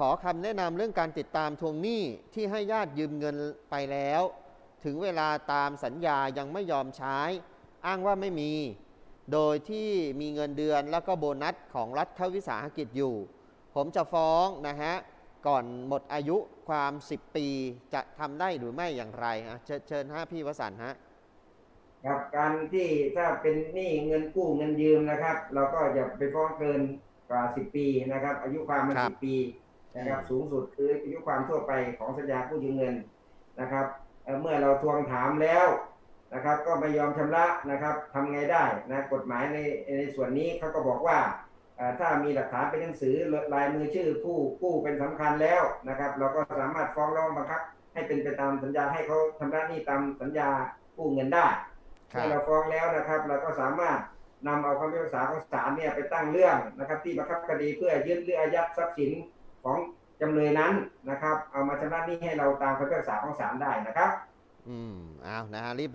ขอคำแนะนำเรื่องการติดตามทวงหนี้ที่ให้ญาติยืมเงินไปแล้ว ถึงเวลาตามสัญญายังไม่ยอมใช้ อ้างว่าไม่มี โดยที่มีเงินเดือนแล้วก็โบนัสของรัฐวิสาหกิจอยู่ ผมจะฟ้องนะฮะ ก่อนหมดอายุความ 10 ปีจะทำได้หรือไม่อย่างไรอะเชิญเชิญฮะพี่วสันต์ฮะครับการที่ถ้าเป็นหนี้เงินกู้เงินยืมนะครับ เราก็อย่าไปฟ้องเกินกว่า 10 ปีนะครับ อายุความมันครับ10 ปี นะครับอืมสูงสุดคืออายุความทั่วไปของสัญญากู้ยืมเงินนะครับเอ่อเมื่อเราทวงถามแล้วนะครับก็ไม่ยอมชำระนะครับทำไงได้นะกฎหมายในในส่วนนี้เขาก็บอกว่าเอ่อถ้ามีหลักฐานเป็นหนังสือลายมือชื่อผู้กู้เป็นสำคัญแล้วนะครับ เราก็สามารถฟ้องร้องบังคับ ให้เป็นไปตามสัญญาให้เขาชำระหนี้ตามสัญญากู้เงินได้ครัเมื่อบเราฟ้องแล้วนะครับ เราก็สามารถนำเอาคำพิพากษาของศาลเนี่ยไปตั้งเรื่องนะครับ ที่บังคับคดีเพื่อยึดหรืออายัดทรัพย์สิน ของจำเลยนั้นนะครับ เอามาชำระหนี้ให้เราตามคำพิพากษาของศาลได้นะครับ อืมเอานะฮะรีบ